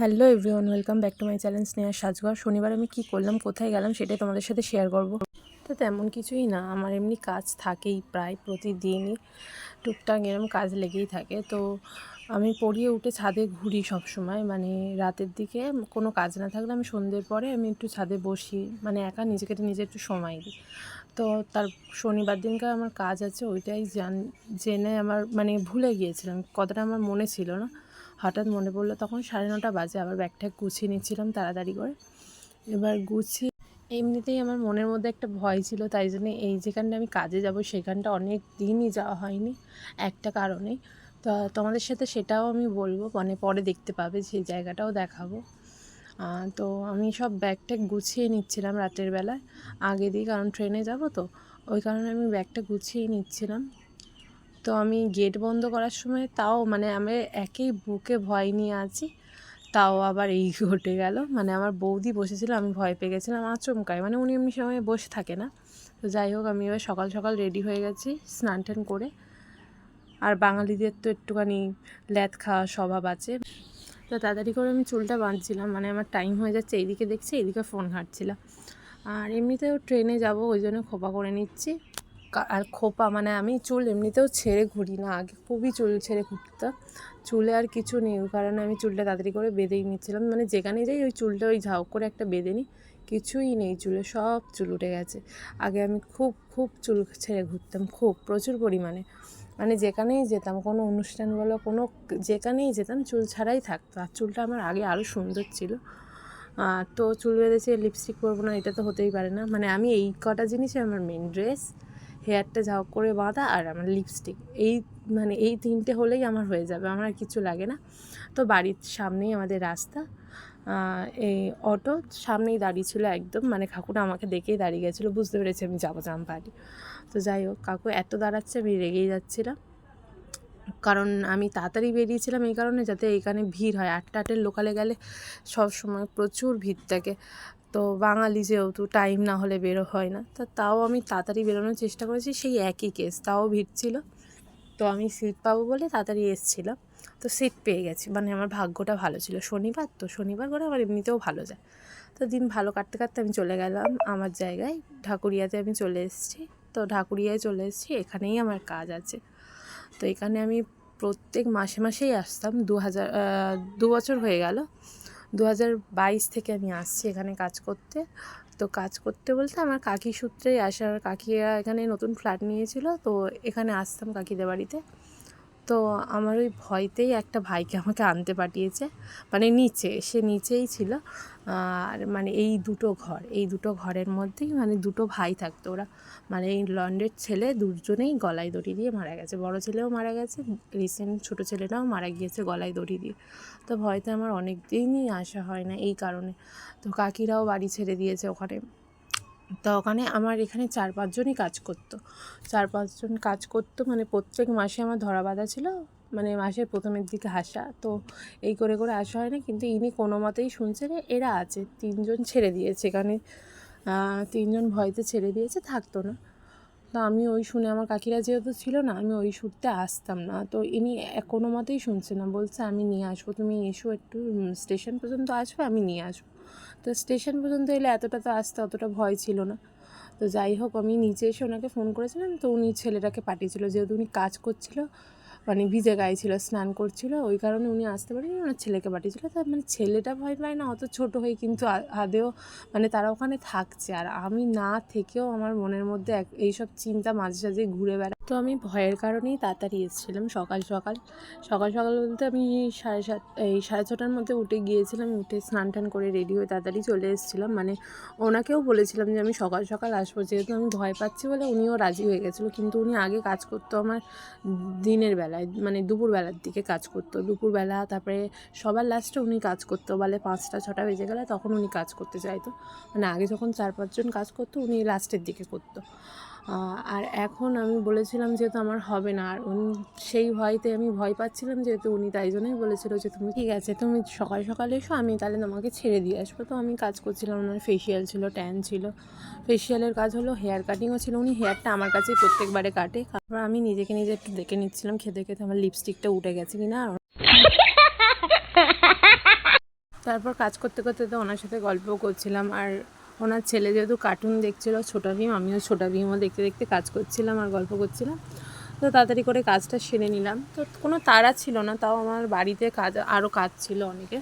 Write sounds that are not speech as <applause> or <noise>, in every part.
Hello everyone, welcome back to my channel স্নেহার Sajghar শনিবার আমি কী করলাম, কোথায় গেলাম সেটাই তোমাদের সাথে শেয়ার করব। তো তেমন কিছুই না, আমার এমনি কাজ থাকেই প্রায় প্রতিদিনই। টুকটাক এরম কাজ লেগেই থাকে। তো আমি পড়িয়ে উঠে ছাদে ঘুরি সব সময় মানে রাতের দিকে কোনো কাজ না থাকলে আমি সন্ধ্যের পরে আমি একটু ছাদে বসি মানে একা নিজেকে নিজে একটু সময় দিই। তো তার শনিবার দিনকার আমার কাজ আছে, ওইটাই জান, জেনে আমার মানে ভুলে গিয়েছিলাম, কথাটা আমার মনে ছিল না। হঠাৎ মনে পড়ল তখন সাড়ে নটা বাজে, আবার ব্যাগটা গুছিয়ে নিচ্ছিলাম তাড়াতাড়ি করে। এবার গুছিয়ে এমনিতেই আমার মনের মধ্যে একটা ভয় ছিল, তাই জন্য এই যেখানটা আমি কাজে যাব সেখানটা অনেক দিনই যাওয়া হয়নি, একটা কারণে। তো তোমাদের সাথে সেটাও আমি বলব মানে পরে দেখতে পাবে, সেই জায়গাটাও দেখাবো। তো আমি সব ব্যাগটা গুছিয়ে নিচ্ছিলাম রাতের বেলায়, আগে দিই কারণ ট্রেনে যাব তো, ওই কারণে আমি ব্যাগটা গুছিয়ে নিচ্ছিলাম। তো আমি গেট বন্ধ করার সময় তাও মানে আমি একেই বুকে ভয় নিয়ে আছি, তাও আবার এই <laughs> ঘটে গেল। মানে আমার বৌদি বসেছিল, আমি ভয় পেয়ে গেছিলাম আচমকায় মানে উনি এমনি সময় বসে থাকে না। তো যাই হোক, আমি এবার সকাল সকাল রেডি হয়ে গেছি স্নান টান করে। আর বাঙালিদের তো একটুখানি ল্যাদ খাওয়া স্বভাব আছে। তো তাড়াতাড়ি করে আমি চুলটা বাঁধছিলাম। মানে আমার টাইম হয়ে যাচ্ছে, এইদিকে দেখছি, এইদিকে ফোন ঘাঁটছিলাম আর এমনিতেও ট্রেনে যাব, ওই জন্য খোপা করে নিচ্ছি। আর খোপা মানে আমি চুল এমনিতেও ছেড়ে ঘুরি না। আগে খুবই চুল ছেড়ে ঘুরতাম। চুলে আর কিছু নেই কারণে আমি চুলটা তাড়াতাড়ি করে বেঁধেই নিচ্ছিলাম। মানে যেখানে যাই, ওই চুলটা ওই ঝাউ করে একটা বেঁধে নিই। কিছুই নেই চুলে, সব চুল উঠে গেছে। আগে আমি খুব খুব চুল ছেড়ে ঘুরতাম, খুব, প্রচুর পরিমাণে। মানে যেখানেই যেতাম, কোনো অনুষ্ঠান বলো, কোনো যেখানেই যেতাম, চুল ছাড়াই থাকতো। আর চুলটা আমার আগে আরও সুন্দর ছিল। তো চুল বেঁধেছে, লিপস্টিক পরবো না, এটা তো হতেই পারে না। মানে আমি এই কটা জিনিসই আমার মেন ড্রেস হেয়ারটা ঝাউ করে বাঁধা আর আমার লিপস্টিক এই মানে এই তিনটে হলেই আমার হয়ে যাবে, আমার কিছু লাগে না। তো বাড়ির সামনেই আমাদের রাস্তা এই অটো সামনেই দাঁড়িয়ে ছিল একদম মানে কাকুটা আমাকে দেখেই দাঁড়িয়ে গেছিল, বুঝতে পেরেছি আমি যাব জামপাটি তো যাই হোক, কাকু এত দাঁড়াচ্ছে, আমি রেগেই যাচ্ছিলাম। কারণ আমি তাড়াতাড়ি বেরিয়েছিলাম এই কারণে যাতে এখানে ভিড় হয়। আটটা আটের লোকালে গেলে সব সময় প্রচুর ভিড় থাকে। তো বাঙালি যেহেতু টাইম না হলে বেরো হয় না। তা তাও আমি তাড়াতাড়ি বেরোনোর চেষ্টা করেছি, সেই একই কেস তাও ভিড় ছিল। তো আমি সিট পাবো বলে তাড়াতাড়ি এসেছিলাম। তো সিট পেয়ে গেছি। মানে আমার ভাগ্যটা ভালো ছিল। শনিবার তো, শনিবার করে আমার এমনিতেও ভালো যায়। তো দিন ভালো কাটতে কাটতে আমি চলে গেলাম আমার জায়গায়। ঢাকুরিয়াতে আমি চলে এসেছি। তো ঢাকুরিয়ায় চলে এসেছি। এখানেই আমার কাজ আছে। তো এখানে আমি প্রত্যেক মাসে মাসেই আসতাম। দু হাজার দু বছর হয়ে গেল। দু হাজার বাইশ থেকে আমি আসছি এখানে কাজ করতে। তো কাজ করতে বলতে আমার কাকি সূত্রেই আসার কাকিরা এখানে নতুন ফ্ল্যাট নিয়েছিল। তো এখানে আসতাম কাকিদের বাড়িতে। তো আমার ওই ভয়তেই একটা ভাইকে আমাকে আনতে পাঠিয়েছে। মানে নিচে, সে নিচেই ছিল। আর মানে এই দুটো ঘর, এই দুটো ঘরের মধ্যেই মানে দুটো ভাই থাকতো ওরা। মানে এই লন্ডের ছেলে দুজনেই গলায় দড়ি দিয়ে মারা গেছে। বড় ছেলেও মারা গেছে রিসেন্ট ছোটো ছেলেটাও মারা গিয়েছে গলায় দড়ি দিয়ে। তো ভয়তে আমার অনেক দিনই আসা হয় না এই কারণে। তো কাকিরাও বাড়ি ছেড়ে দিয়েছে ওখানে। তো ওখানে আমার এখানে চার পাঁচজনই কাজ করতো। চার পাঁচজন কাজ করতো মানে প্রত্যেক মাসে আমার ধরা বাঁধা ছিল মানে মাসের প্রথমের দিকে হাসা তো এই করে করে আসা হয় না, কিন্তু ইনি কোনো মতেই শুনছে না, এরা আছে, তিনজন ছেড়ে দিয়েছে। এখানে তিনজন ভয়তে ছেড়ে দিয়েছে, থাকতো না। তো আমি ওই শুনে, আমার কাকিরা যেহেতু ছিল না, আমি ওই শুটতে আসতাম না। তো ইনি কোনো মতেই শুনছে না, বলছে, আমি নিয়ে আসব, তুমি এসো একটু স্টেশন পর্যন্ত আসবে, আমি নিয়ে আসব। তো স্টেশন পর্যন্ত এলে এতটা তো আসতে অতটা ভয় ছিল না। তো যাই হোক, আমি নিচে এসে ওনাকে ফোন করেছিলাম। তো উনি ছেলেটাকে পাঠিয়েছিল। যেহেতু উনি কাজ করছিল মানে ভিজে গায়ে ছিল, স্নান করছিল, ওই কারণে উনি আসতে পারেনি ওনার ছেলেকে পাঠিয়েছিল। তার মানে ছেলেটা ভয় পায় না, অত ছোট হয়ে কিন্তু আদেও মানে তারা ওখানে থাকছে। আর আমি না থেকেও আমার মনের মধ্যে এক, এইসব চিন্তা মাঝে সাঝে ঘুরে বেড়ায় তো আমি ভয়ের কারণেই তাড়াতাড়ি এসেছিলাম সকাল সকাল। সকাল সকাল বলতে আমি সাড়ে সাত, এই সাড়ে ছটার মধ্যে উঠে গিয়েছিলাম, উঠে স্নান টান করে রেডি হয়ে তাড়াতাড়ি চলে এসেছিলাম। মানে ওনাকেও বলেছিলাম যে আমি সকাল সকাল আসব, যেহেতু আমি ভয় পাচ্ছি বলে উনিও রাজি হয়ে গেছিল। কিন্তু উনি আগে কাজ করতো আমার দিনের বেলায় মানে দুপুরবেলার দিকে কাজ করতো। দুপুরবেলা, তারপরে সবার লাস্টে উনি কাজ করতো, বলে পাঁচটা, ছটা বেজে গেলে তখন উনি কাজ করতে চাইতো। মানে আগে যখন চার পাঁচজন কাজ করতো, উনি লাস্টের দিকে করতো। আর এখন আমি বলেছিলাম যেহেতু আমার হবে না, আর উনি সেই ভয়তে আমি ভয় পাচ্ছিলাম যেহেতু উনি তাই জন্যই বলেছিল যে তুমি ঠিক আছে, তুমি সকাল সকাল এসো, আমি তাহলে তোমাকে ছেড়ে দিয়ে আসব। তো আমি কাজ করছিলাম, ওনার ফেসিয়াল ছিল ট্যান ছিল। ফেসিয়ালের কাজ হলো হেয়ার কাটিংও ছিল, উনি হেয়ারটা আমার কাছেই প্রত্যেকবারে কাটে। তারপর আমি নিজেকে নিজে একটু দেখে নিচ্ছিলাম, খেতে খেতে আমার লিপস্টিকটা উঠে গেছে কিনা। আর তারপর কাজ করতে করতে তো ওনার সাথে গল্প করছিলাম, আর ওনার ছেলে যেহেতু কার্টুন দেখছিল, ছোটা ভীম, আমিও ছোটা ভীমও দেখতে দেখতে কাজ করছিলাম আর গল্প করছিলাম। তো তাড়াতাড়ি করে কাজটা সেরে নিলাম। তো কোনো তাড়া ছিল না, তাও আমার বাড়িতে কাজ আরও কাজ ছিল অনেকে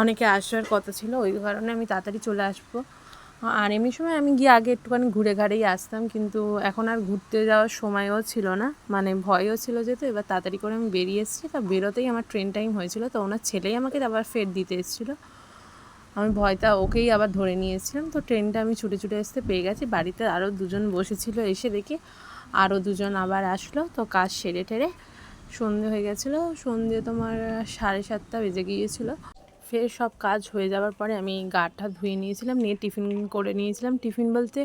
অনেকে আসার কথা ছিল, ওই কারণে আমি তাড়াতাড়ি চলে আসব। আর এমনি সময় আমি গিয়ে আগে একটুখানি ঘুরে ঘাড়েই আসতাম, কিন্তু এখন আর ঘুরতে যাওয়ার সময়ও ছিল না। মানে ভয়ও ছিল যেহেতু, এবার তাড়াতাড়ি করে আমি বেরিয়ে এসেছি। তা বেরোতেই আমার ট্রেন টাইম হয়েছিল, তো ওনার ছেলেই আমাকে আবার ফের দিতে এসেছিল। আমি ভয়টা ওকেই আবার ধরে নিয়েছিলাম। তো ট্রেনটা আমি ছুটে ছুটে আসতে পেয়ে গেছি। বাড়িতে আরও দুজন বসেছিল, এসে দেখি আরও দুজন আবার আসলো। তো কাজ সেরে টেরে সন্ধে হয়ে গেছিল। সন্ধে তোমার সাড়ে সাতটা বেজে গিয়েছিল। ফের সব কাজ হয়ে যাওয়ার পরে আমি গাটা ধুয়ে নিয়েছিলাম, নিয়ে টিফিন করে নিয়েছিলাম। টিফিন বলতে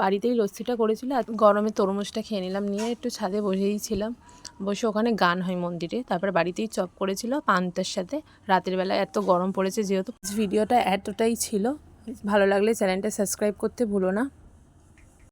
বাড়িতেই লস্যিটা করেছিল আর গরমে তরমুজটা খেয়ে নিলাম, নিয়ে একটু ছাদে বসেই ছিলাম। বসে ওখানে গান হয় মন্দিরে। তারপর বাড়িতেই চপ করেছিল পান্তার সাথে। রাতের বেলা এত গরম পড়েছে, যেহেতু ভিডিওটা এতটাই ছিল। ভালো লাগলে চ্যানেলটা সাবস্ক্রাইব করতে ভুলো না।